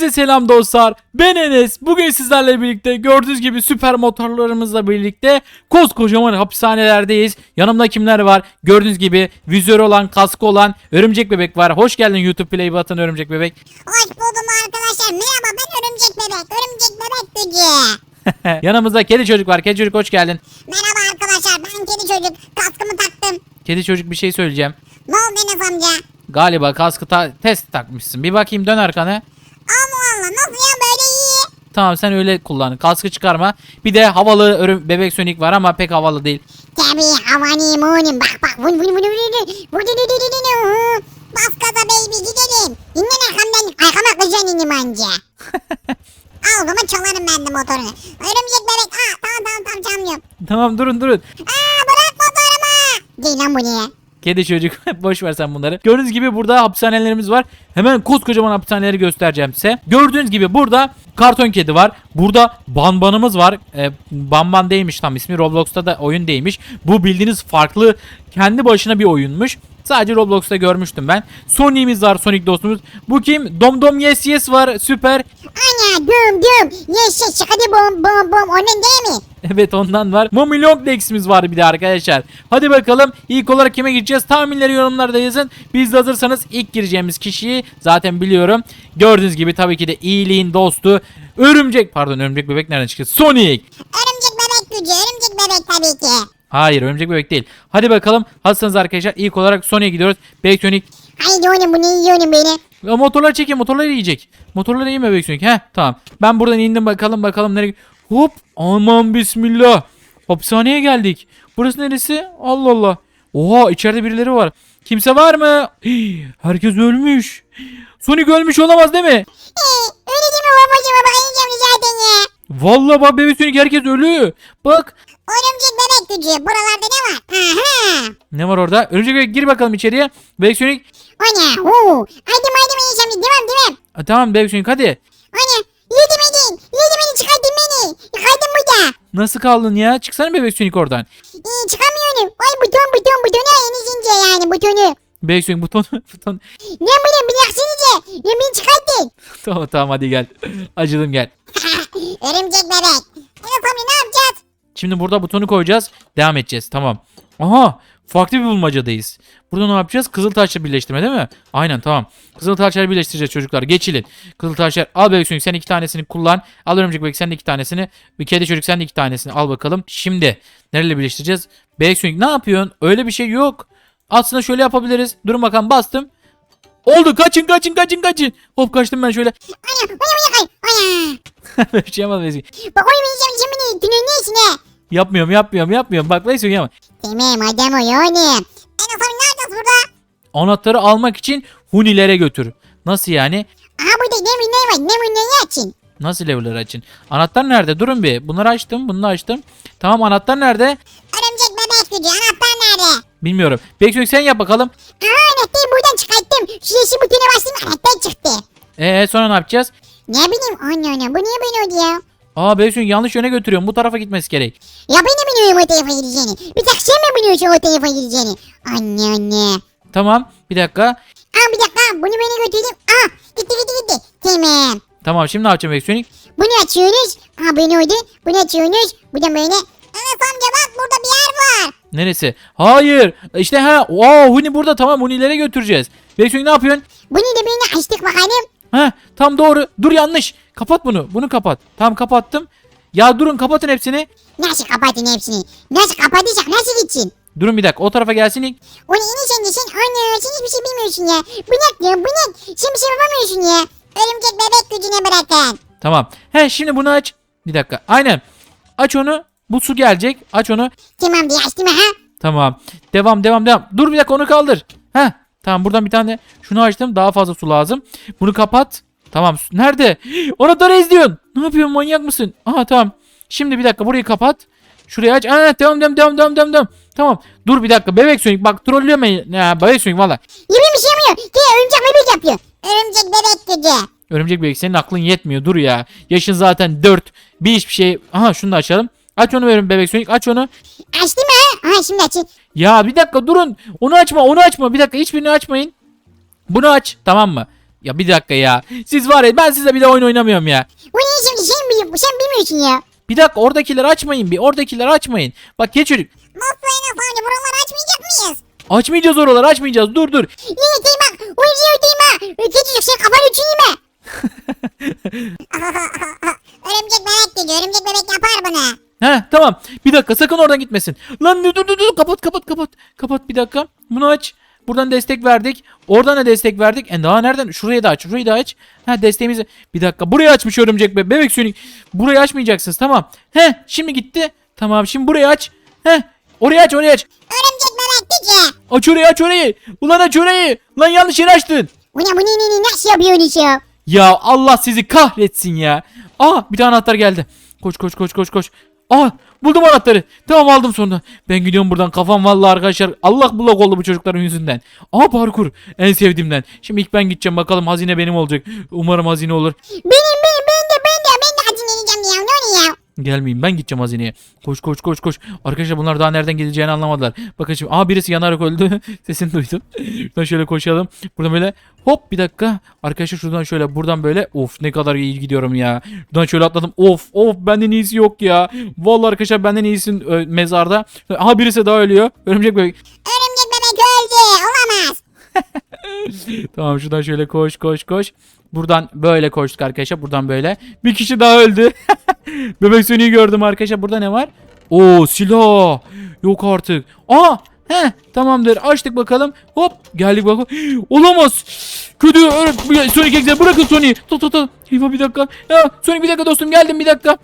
Hepinize selam dostlar. Ben Enes. Bugün sizlerle birlikte gördüğünüz gibi süper motorlarımızla birlikte koskocaman hapishanelerdeyiz. Yanımda kimler var? Gördüğünüz gibi vizörü olan, kaskı olan Örümcek Bebek var. Hoş geldin YouTube Play Button Örümcek Bebek. Hoş buldum arkadaşlar. Merhaba ben Örümcek Bebek. Örümcek Bebek gücü. Yanımızda kedi çocuk var. Kedi çocuk hoş geldin. Merhaba arkadaşlar ben kedi çocuk. Kaskımı taktım. Kedi çocuk bir şey söyleyeceğim. Ne oldu Enes amca? Galiba kaskı ta- test takmışsın. Bir bakayım dön arkana. Allah nasıl ya böyle iyi? Tamam sen öyle kullan. Kaskı çıkarma. Bir de havalı örüm bebek sönük var ama pek havalı değil. Tabii havani munim. Bak bak. Vun vun vun vun vun. Vun. Bas gaza baby gidelim. İnden arkamdan arkama kızacaksın inim anca. Al zaman çalarım ben de motorunu. Örümcek bebek. Aa tamam tamam tamam çalmıyorum. Tamam durun durun. Aa bırak motorumu. Değil lan bu ne? Kedi çocuk boş ver sen bunları. Gördüğünüz gibi burada hapishanelerimiz var. Hemen koskocaman hapishaneleri göstereceğim size. Gördüğünüz gibi burada karton kedi var. Burada banbanımız var. Ee, banban değilmiş tam ismi. Roblox'ta da oyun değilmiş. Bu bildiğiniz farklı kendi başına bir oyunmuş. Sadece Roblox'ta görmüştüm ben. Sonic'imiz var Sonic dostumuz. Bu kim? Dom Dom Yes Yes var. Süper. Ana düm düm. Yes yes çıkadı bom bom bom. Onun değil mi? Evet ondan var. Mommy Long Legs'imiz var bir de arkadaşlar. Hadi bakalım ilk olarak kime gireceğiz? Tahminleri yorumlarda yazın. Biz de hazırsanız ilk gireceğimiz kişiyi zaten biliyorum. Gördüğünüz gibi tabii ki de iyiliğin dostu. Örümcek pardon örümcek bebek nereden çıktı? Sonic. Örümcek bebek gücü. Örümcek bebek tabii ki. Hayır örümcek bebek değil. Hadi bakalım hazırsanız arkadaşlar ilk olarak Sonic'e gidiyoruz. Bebek Sonic. Haydi oğlum bu ne yiyorsun beni? Ya motorlar çekin motorları yiyecek. Motorları yeme Bebek Sonic. Heh tamam. Ben buradan indim bakalım bakalım nereye. Hop aman bismillah. Hapishaneye geldik. Burası neresi? Allah Allah. Oha içeride birileri var. Kimse var mı? Hii, herkes ölmüş. Sonic ölmüş olamaz değil mi? Ee, öyle değil mi babacığım? Bakayım zaten ya. Vallahi bak Bebek Sonic herkes ölü. Bak. Örümcek bebek gücü. Buralarda ne var? Aha. Ne var orada? Örümcek Bebek gir bakalım içeriye. Bebek Sonic. Ana. Huu. Haydi haydi beni şimdi. Devam devam. Ha, tamam Bebek Sonic hadi. Ana. Yedim edin. Yedim beni çıkartın beni. Yıkaydım burada. Nasıl kaldın ya? Çıksana Bebek Sonic oradan. Ee, çıkamıyorum. Ay buton buton butonu yenizince yani butonu. Bebek Sonic buton buton. Ne bu ne? Bıraksınıza. Ya beni çıkartın. tamam tamam hadi gel. Acıdım gel. Örümcek bebek. Enes amca ne yapacağız? Şimdi burada butonu koyacağız. Devam edeceğiz. Tamam. Aha. Farklı bir bulmacadayız. Burada ne yapacağız? Kızıltaşla birleştirme değil mi? Aynen tamam. Kızıltaşları birleştireceğiz çocuklar. Geçilin. Kızıltaşlar al bebek sönük sen iki tanesini kullan. Al örümcek bebek sen de iki tanesini. Bir kedi çocuk sen de iki tanesini al bakalım. Şimdi nereyle birleştireceğiz? Bebek sönük ne yapıyorsun? Öyle bir şey yok. Aslında şöyle yapabiliriz. Durun bakalım bastım. Oldu kaçın kaçın kaçın kaçın. Hop kaçtım ben şöyle. Ana. Ana. Ana. Ana. Böyle bir şey yapmadım. Bak oyun yiyeceğim şimdi. Tünün ne işine? Yapmıyorum yapmıyorum yapmıyorum. Bak sönük ama. Tamam adam o yani. Enes abi ne yapacağız burada? Anahtarı almak için Hunilere götür. Nasıl yani? Aha burada ne ne var ne ne açın? Nasıl level'ları açın? Anahtar nerede? Durun bir. Bunları açtım. Bunu da açtım. Tamam anahtar nerede? Örümcek bebek gücü anahtar nerede? Bilmiyorum. Beksoy sen yap bakalım. Aha anahtarı buradan çıkarttım. Şu yeşil butona bastım anahtar çıktı. Ee sonra ne yapacağız? Ne bileyim anne anne bu niye böyle oldu ya? Aa Beksoy yanlış yöne götürüyorum. Bu tarafa gitmesi gerek. Ya ben de biliyorum o tarafa gideceğini. Bir tek sen mi biliyorsun o tarafa gideceğini? Anne anne. Tamam. Bir dakika. Aa bir dakika bunu beni götürdüm. Aa gitti gitti gitti. Tamam. Tamam şimdi ne yapacağım Beksoy? Bunu açıyorsunuz. Aa böyle oldu. Bunu açıyorsunuz. Bu da böyle. Enes amca bak burada bir yer var. Neresi? Hayır. İşte ha. Aa Huni burada. Tamam Hunilere götüreceğiz. Beksoy ne yapıyorsun? Bunu da böyle açtık bakalım. Ha tam doğru. Dur yanlış. Kapat bunu. Bunu kapat. Tamam kapattım. Ya durun kapatın hepsini. Nasıl kapatın hepsini? Nasıl kapatacak? Nasıl gitsin? Durun bir dakika. O tarafa gelsin ilk. Onu inişen de sen anne sen hiçbir şey bilmiyorsun ya. Bu ne ya bu ne? Sen bir şey yapamıyorsun ya. Örümcek bebek gücüne bırakın. Tamam. He şimdi bunu aç. Bir dakika. Aynen. Aç onu. Bu su gelecek. Aç onu. Tamam diye açtım ha. Tamam. Devam devam devam. Dur bir dakika onu kaldır. Heh. Tamam buradan bir tane şunu açtım. Daha fazla su lazım. Bunu kapat. Tamam. Nerede? Anahtarı izliyorsun. Ne yapıyorsun manyak mısın? Aha tamam. Şimdi bir dakika burayı kapat. Şurayı aç. Aa, devam devam devam devam devam. devam. Tamam. Dur bir dakika. Bebek Sonic bak trollüyor beni. Ya bebek Sonic valla. Yemin bir şey yapmıyor. Ki örümcek bebek yapıyor. Örümcek bebek gücü. Örümcek bebek senin aklın yetmiyor. Dur ya. Yaşın zaten 4. Bir hiçbir şey. Aha şunu da açalım. Aç onu verin bebek Sonic. Aç onu. Açtım ha. Aha şimdi açın. Ya bir dakika durun. Onu açma onu açma. Bir dakika hiçbirini açmayın. Bunu aç tamam mı? Ya bir dakika ya. Siz var ya ben size bir de oyun oynamıyorum ya. Bu ne şimdi sen, biliyor, sen bilmiyorsun ya. Bir dakika oradakileri açmayın bir. Oradakileri açmayın. Bak geç çocuk. Nasıl Enes amca buraları açmayacak mıyız? Açmayacağız oraları açmayacağız. Dur dur. Yine Teyma. Uyuyor Teyma. Küçücük sen kafanı uçayım mı? örümcek bebek dedi. Örümcek bebek yapar bunu. He tamam. Bir dakika sakın oradan gitmesin. Lan dur dur dur. kapat kapat kapat. Kapat bir dakika. Bunu aç. Buradan destek verdik. Oradan da destek verdik. E daha nereden? Şurayı da aç. Şurayı da aç. Ha desteğimizi. Bir dakika. Burayı açmış örümcek be. Bebek sönük. Burayı açmayacaksınız. Tamam. He şimdi gitti. Tamam şimdi burayı aç. He orayı aç orayı aç. Örümcek bebek dedi. Aç orayı aç orayı. Ulan aç orayı. Lan yanlış yere açtın. Bu ne bu ne ne ne nasıl yapıyorsun ya? Ya Allah sizi kahretsin ya. Aa bir tane anahtar geldi. Koş koş koş koş koş. Aa buldum anahtarı. Tamam aldım sonunda. Ben gidiyorum buradan kafam vallahi arkadaşlar. Allah bullak oldu bu çocukların yüzünden. Aa parkur en sevdiğimden. Şimdi ilk ben gideceğim bakalım hazine benim olacak. Umarım hazine olur. Benim Gelmeyeyim ben gideceğim hazineye. Koş koş koş koş. Arkadaşlar bunlar daha nereden gideceğini anlamadılar. Bakın şimdi. Aa birisi yanarak öldü. Sesini duydum. Şuradan şöyle koşalım. Buradan böyle hop bir dakika. Arkadaşlar şuradan şöyle buradan böyle. Of ne kadar iyi gidiyorum ya. Şuradan şöyle atladım. Of of benden iyisi yok ya. Vallahi arkadaşlar benden iyisin mezarda. Aha birisi daha ölüyor. Örümcek bebek. Örümcek bebek öldü. Olamaz. Tamam şuradan şöyle koş koş koş. Buradan böyle koştuk arkadaşlar. Buradan böyle. Bir kişi daha öldü. Bebek sönüğü gördüm arkadaşlar. Burada ne var? Oo silah. Yok artık. Aa He tamamdır açtık bakalım. Hop geldik bakalım. Olamaz. Kötü Sonic Ex'e bırakın Sonic'i. Tut tut tut. Eyvah bir dakika. Ya, Sonic bir dakika dostum geldim bir dakika.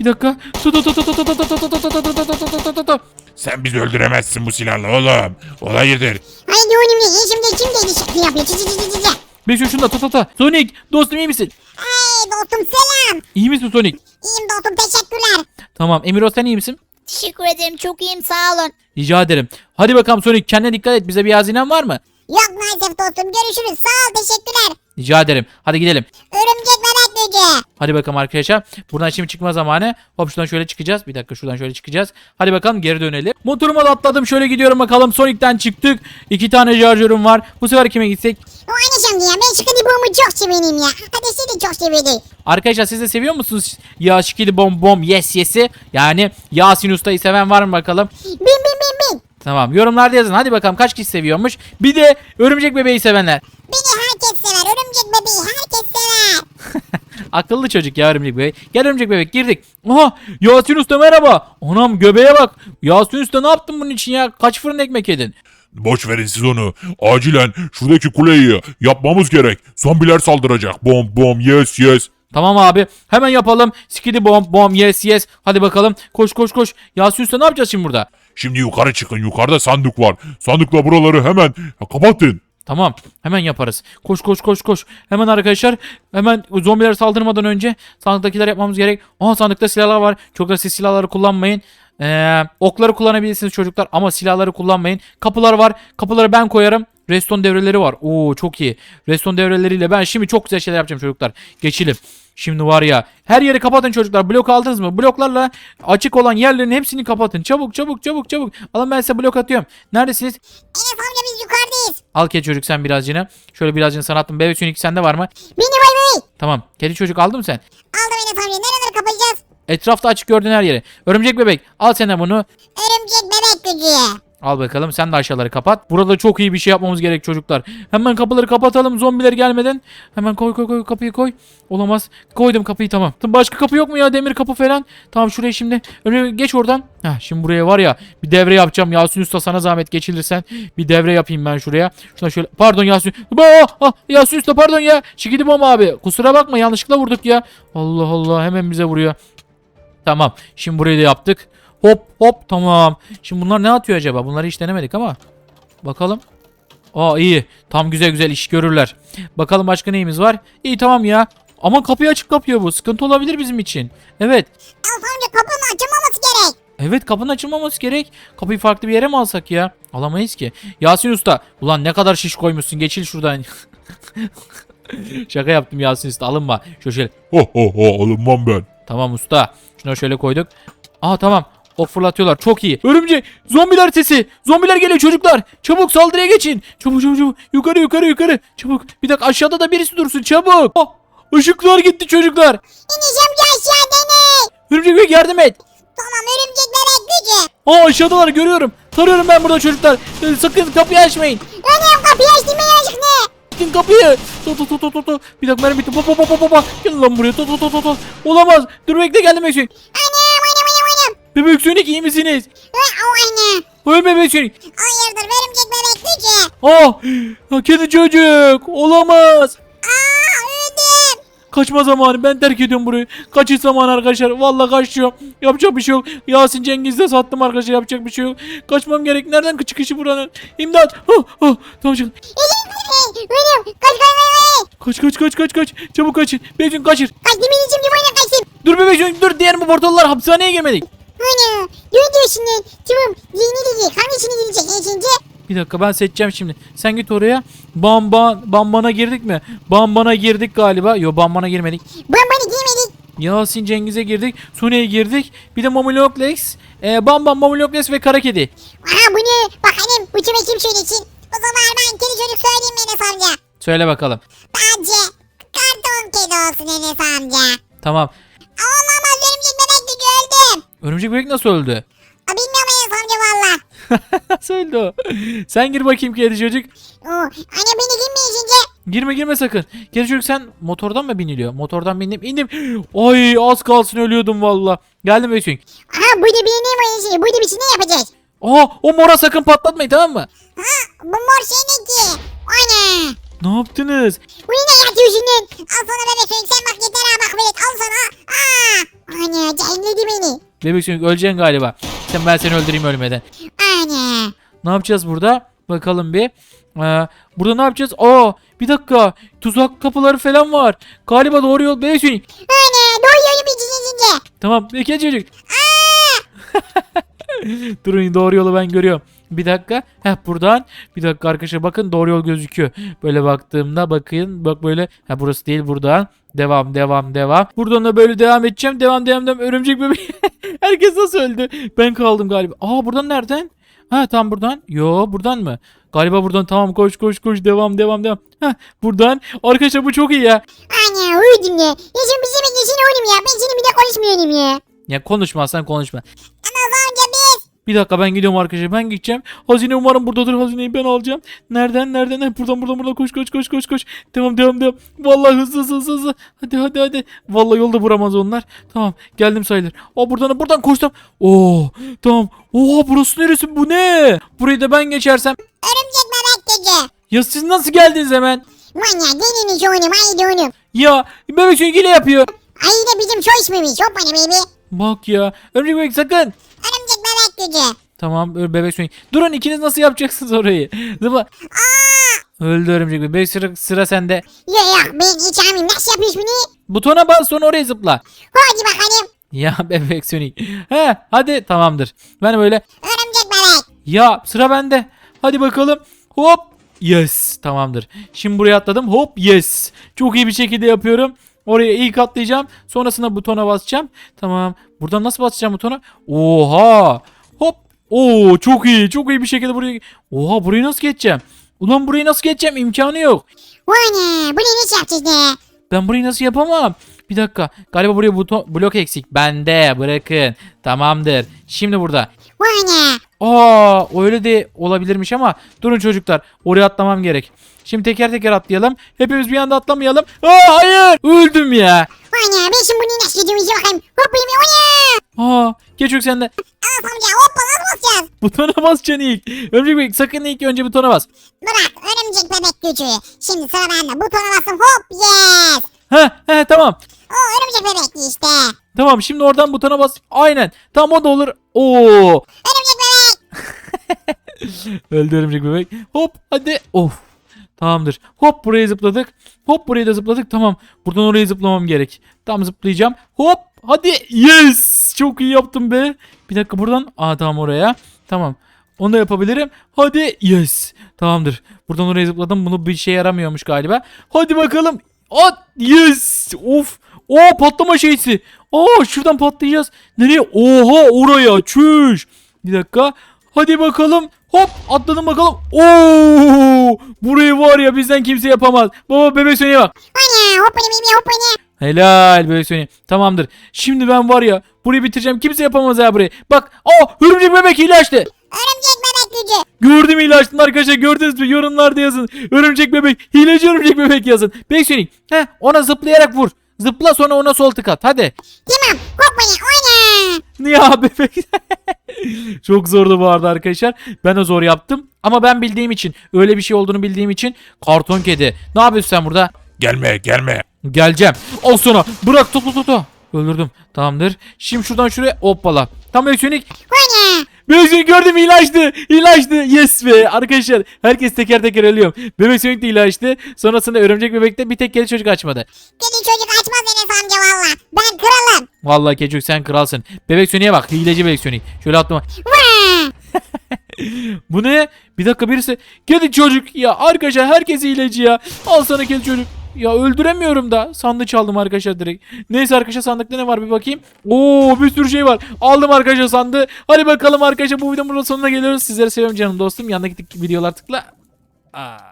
Bir dakika. Tut tut tut tut tut tut tut tut tut tut tut tut tut. Sen bizi öldüremezsin bu silahla oğlum. Olayıdır. Haydi oğlum ne? Şimdi kim dedi şekli yapıyor? Çı çı çı. Bekle şunda tut tut tut. Sonic dostum iyi misin? Hey dostum selam. İyi misin Sonic? İyiyim dostum teşekkürler. Tamam Emiro sen iyi misin? Teşekkür ederim çok iyiyim sağ olun. Rica ederim. Hadi bakalım Sonic kendine dikkat et. Bize bir hazinen var mı? Yok maalesef dostum görüşürüz. Sağ ol teşekkürler. Rica ederim. Hadi gidelim. Örümcek bebek gücü. Hadi bakalım arkadaşlar. Buradan şimdi çıkma zamanı. Hop şuradan şöyle çıkacağız. Bir dakika şuradan şöyle çıkacağız. Hadi bakalım geri dönelim. Motoruma da atladım. Şöyle gidiyorum bakalım. Sonic'ten çıktık. İki tane şarjörüm var. Bu sefer kime gitsek? O anne şimdi ya ben şıkıdı bomu çok severim ya. Kardeşi de çok severdi. Arkadaşlar siz de seviyor musunuz? Ya şikili bom bom yes yes'i. Yani Yasin Usta'yı seven var mı bakalım? Bin bin bin bin. Tamam yorumlarda yazın. Hadi bakalım kaç kişi seviyormuş. Bir de örümcek bebeği sevenler. Beni herkes sever. Örümcek bebeği herkes sever. Akıllı çocuk ya örümcek bebek. Gel örümcek bebek girdik. Aha Yasin Usta merhaba. Anam göbeğe bak. Yasin Usta ne yaptın bunun için ya? Kaç fırın ekmek yedin? Boş verin siz onu. Acilen şuradaki kuleyi yapmamız gerek. Zombiler saldıracak. Bom bom yes yes. Tamam abi hemen yapalım. Skidi bom bom yes yes. Hadi bakalım koş koş koş. Yasin Usta ne yapacağız şimdi burada? Şimdi yukarı çıkın. Yukarıda sandık var. Sandıkla buraları hemen kapatın. Tamam hemen yaparız. Koş koş koş koş. Hemen arkadaşlar hemen zombiler saldırmadan önce sandıktakiler yapmamız gerek. Aa sandıkta silahlar var. Çok da siz silahları kullanmayın. Ee, okları kullanabilirsiniz çocuklar ama silahları kullanmayın. Kapılar var. Kapıları ben koyarım. Reston devreleri var. Oo çok iyi. Reston devreleriyle ben şimdi çok güzel şeyler yapacağım çocuklar. Geçelim. Şimdi var ya her yeri kapatın çocuklar. Blok aldınız mı? Bloklarla açık olan yerlerin hepsini kapatın. Çabuk çabuk çabuk çabuk. Alın ben size blok atıyorum. Neredesiniz? Yukarıdayız. Al kedi çocuk sen birazcını. Şöyle birazcını sana attım. Bebek sönük sende var mı? Beni vay vay. Tamam. Kedi çocuk aldın mı sen? Aldım Enes amca. Nereleri kapayacağız? Etrafta açık gördüğün her yeri. Örümcek bebek al sen de bunu. Örümcek bebek gücü. Al bakalım sen de aşağıları kapat. Burada çok iyi bir şey yapmamız gerek çocuklar. Hemen kapıları kapatalım zombiler gelmeden. Hemen koy koy koy kapıyı koy. Olamaz. Koydum kapıyı tamam. Başka kapı yok mu ya demir kapı falan? Tamam şuraya şimdi. Önüne geç oradan. Heh, şimdi buraya var ya bir devre yapacağım. Yasin Usta sana zahmet geçilirsen. Bir devre yapayım ben şuraya. Şuna şöyle. Pardon Yasin. Aa, ah, Yasin Usta pardon ya. Şikidi bom abi. Kusura bakma yanlışlıkla vurduk ya. Allah Allah hemen bize vuruyor. Tamam. Şimdi burayı da yaptık. Hop hop tamam. Şimdi bunlar ne atıyor acaba? Bunları hiç denemedik ama. Bakalım. Aa iyi. Tam güzel güzel iş görürler. Bakalım başka neyimiz var? İyi tamam ya. Ama kapıyı açık kapıyor bu. Sıkıntı olabilir bizim için. Evet. Enes amca kapının açılmaması gerek. Evet kapının açılmaması gerek. Kapıyı farklı bir yere mi alsak ya? Alamayız ki. Yasin Usta. Ulan ne kadar şiş koymuşsun. Geçil şuradan. Şaka yaptım Yasin Usta. Alınma. Şöyle şöyle. Ho ho ho alınmam ben. Tamam usta. Şuna şöyle koyduk. Aa tamam. Ok fırlatıyorlar. Çok iyi. Örümcek. Zombiler sesi. Zombiler geliyor çocuklar. Çabuk saldırıya geçin. Çabuk çabuk çabuk. Yukarı yukarı yukarı. Çabuk. Bir dakika aşağıda da birisi dursun. Çabuk. Ah, ışıklar gitti çocuklar. Enes amca aşağıda ne? Örümcek bebek yardım et. Tamam örümcek bebek gücü. Aa aşağıdalar görüyorum. Tarıyorum ben burada çocuklar. Ee, sakın kapıyı açmayın. Anam kapıyı açtım ben aşık ne? Açın kapıyı. Tu tu tu tu tu tu. Bir dakika benim bitti. Pa pa pa pa. Gel lan buraya. Tu tu tu tu tu. Olamaz. Dur bekle geldim Bebek Sonic. Bebek Sonic iyi misiniz? O anne. Ölme Bebek Sonic. Hayırdır örümcek bebek gücü. Ah. Kedi çocuk. Olamaz. Aa öldüm. Kaçma zamanı. Ben terk ediyorum burayı. Kaçış zamanı arkadaşlar. Vallahi kaçıyorum. Yapacak bir şey yok. Yasin Cengiz'de sattım arkadaşlar. Yapacak bir şey yok. Kaçmam gerek. Nereden çıkışı buranın? İmdat. Ah, ah. Tamam çık. Ölüm. Kaç kaç kaç kaç. Kaç kaç kaç kaç kaç. Çabuk kaçın. Bebek Sonic kaçır. Kaçtım benim limana kaçtım. Dur Bebek Sonic dur. Diğer bu portallar hapishaneye girmedik. Ana. Ne diyorsun lan? Tamam. Yeni dedi. Hangisini gidecek eşince? Bir dakika ben seçeceğim şimdi. Sen git oraya. Bamban, Bamban'a girdik mi? Bamban'a girdik galiba. Yo Bamban'a girmedik. Bombanı giymedik. Yasin Cengiz'e girdik. Sony'e girdik. Bir de Mamuloklex. Ee, Bamban, Mamuloklex ve Kara Kedi. Aha bu ne? Bakalım bu kime kim söylesin? O zaman ben kedi çocuk söyleyeyim Enes amca. Söyle bakalım. Bence karton kedi olsun Enes amca. Tamam. Olamaz örümcek bebek gücü öldüm. Örümcek bebek nasıl öldü? Aa, Bilmiyorum Enes amca valla. nasıl öldü o? Sen gir bakayım kedi çocuk. Oo, anne beni girmeyince. Girme girme sakın. Kedi çocuk sen motordan mı biniliyor? Motordan bindim. indim. Ay az kalsın ölüyordum valla. Geldim Beysun. Aha burada bir ne var şey? Burada bir şey ne yapacağız? Aa o mora sakın patlatmayın tamam mı? Ha bu mor şey ne ki? Ana. Ne yaptınız? Bu ne yatıyorsun? Al sana bebek sen bak yeter ha bak velet al sana. Aa. Ana cehennedi beni. Bebek Sonic öleceksin galiba. Sen ben seni öldüreyim ölmeden. Ana. Ne yapacağız burada? Bakalım bir. Ee, burada ne yapacağız? Aa bir dakika. Tuzak kapıları falan var. Galiba doğru yol. Bebek Sonic. Ana doyuyorum içince. Tamam. Peki çocuk. Durun doğru yolu ben görüyorum. Bir dakika. Heh buradan. Bir dakika arkadaşlar bakın doğru yol gözüküyor. Böyle baktığımda bakın. Bak böyle. Ha burası değil buradan. Devam devam devam. Buradan da böyle devam edeceğim. Devam devam devam. Örümcek bebek. Herkes nasıl öldü? Ben kaldım galiba. Aa buradan nereden? Ha tam buradan. Yo buradan mı? Galiba buradan tamam koş koş koş devam devam devam. Ha buradan. Arkadaşlar bu çok iyi ya. Ana uyudum ya. Ya sen bize beklesin oğlum ya. Ben seni bir de konuşmuyorum ya. Ya konuşmazsan konuşma. Enes amca biz. Bir dakika ben gidiyorum arkadaşlar ben gideceğim. Hazine umarım buradadır hazineyi ben alacağım. Nereden nereden buradan buradan buradan koş koş koş koş koş. Devam devam devam. Vallahi hızlı hızlı hızlı hızlı. Hadi hadi hadi. Vallahi yolda vuramaz onlar. Tamam geldim sayılır. O buradan buradan koştum. Oo tamam. Oo burası neresi bu ne? Burayı da ben geçersem. Örümcek bebek gücü. Ya siz nasıl geldiniz hemen? Manyak gelin iş oğlum haydi oğlum. Ya bebek süngüyle yapıyor. Ay da bizim ismimiz. Hop bana baby. Bak ya. Örümcek bebek sakın. Bebek gücü. Tamam bebek süngü. Durun ikiniz nasıl yapacaksınız orayı? Zıpla. Öldü örümcek bebek. Sıra, sıra sende. Yok yok ben hiç amin. Nasıl yapıyorsun bunu? Butona bas sonra oraya zıpla. Hadi bakalım. Ya bebek Sonic. He hadi tamamdır. Ben böyle Örümcek bebek. ya sıra bende. Hadi bakalım. Hop. Yes tamamdır. Şimdi buraya atladım. Hop yes. Çok iyi bir şekilde yapıyorum. Oraya ilk atlayacağım. Sonrasında butona basacağım. Tamam. Buradan nasıl basacağım butona? Oha. Hop. Oo çok iyi. Çok iyi bir şekilde buraya. Oha burayı nasıl geçeceğim? Ulan burayı nasıl geçeceğim? İmkanı yok. Bu ne nasıl yapacağız ne? Ben burayı nasıl yapamam? Bir dakika. Galiba buraya buton, blok eksik. Bende bırakın. Tamamdır. Şimdi burada. Vana. Aa öyle de olabilirmiş ama durun çocuklar. Oraya atlamam gerek. Şimdi teker teker atlayalım. Hepimiz bir anda atlamayalım. Aa hayır. Öldüm ya. Vana ben şimdi bunu nasıl yapacağımızı bakayım. Hop benim vana. Aa geçük sen de. Al amca hoppa nasıl basacağız? Butona basacaksın ilk. Örümcek bebek sakın ilk önce butona bas. Bırak örümcek bebek gücü. Şimdi sıra bende. Butona bastım hop yes. Heh heh tamam. O örümcek bebekti işte. Tamam şimdi oradan butona bas. Aynen. Tamam o da olur. Oo. Örümcek bebek. Öldü örümcek bebek. Hop hadi. Of. Tamamdır. Hop buraya zıpladık. Hop buraya da zıpladık. Tamam. Buradan oraya zıplamam gerek. Tam zıplayacağım. Hop. Hadi. Yes. Çok iyi yaptım be. Bir dakika buradan. Aa tamam oraya. Tamam. Onu da yapabilirim. Hadi. Yes. Tamamdır. Buradan oraya zıpladım. Bunu bir şey yaramıyormuş galiba. Hadi bakalım. At. Yes. Of. Oo patlama şeysi. Aa şuradan patlayacağız. Nereye? Oha oraya çüş. Bir dakika. Hadi bakalım. Hop atladım bakalım. Oo burayı var ya bizden kimse yapamaz. Baba bebek Sony'e bak. Ana hoppana mimi hoppana. Helal bebek Sony. Tamamdır. Şimdi ben var ya burayı bitireceğim. Kimse yapamaz ya burayı. Bak. Aa örümcek bebek hile açtı. Örümcek bebek gücü. Gördüm hile açtın arkadaşlar gördünüz mü? Yorumlarda yazın. Örümcek bebek. Hileci örümcek bebek yazın. Bebek Sony. Heh, ona zıplayarak vur. Zıpla sonra ona sol tık at. Hadi. Tamam ana. Ya bebek. Çok zordu bu arada arkadaşlar. Ben de zor yaptım. Ama ben bildiğim için öyle bir şey olduğunu bildiğim için karton kedi. Ne yapıyorsun sen burada? Gelme gelme. Geleceğim. Al sana. Bırak tut tut tut. Öldürdüm. Tamamdır. Şimdi şuradan şuraya hoppala. Tam Bebek Ana. Bebek gördüm ilaçtı. İlaçtı. Yes be. Arkadaşlar herkes teker teker ölüyor. Bebek Sonic de ilaçtı. Sonrasında örümcek bebekte bir tek kedi çocuk açmadı. Kedi çocuk amca valla. Ben kralım. Vallahi çocuk sen kralsın. Bebek Sonic'e bak. Hileci Bebek Sonic. Şöyle atma. Bu ne? Bir dakika birisi. Kedi çocuk ya. Arkadaşlar herkes hileci ya. Al sana kedi çocuk. Ya öldüremiyorum da. Sandığı çaldım arkadaşlar direkt. Neyse arkadaşlar sandıkta ne var bir bakayım. Oo bir sürü şey var. Aldım arkadaşlar sandığı. Hadi bakalım arkadaşlar bu videonun sonuna geliyoruz. Sizleri seviyorum canım dostum. Yandaki videolar tıkla. Aa.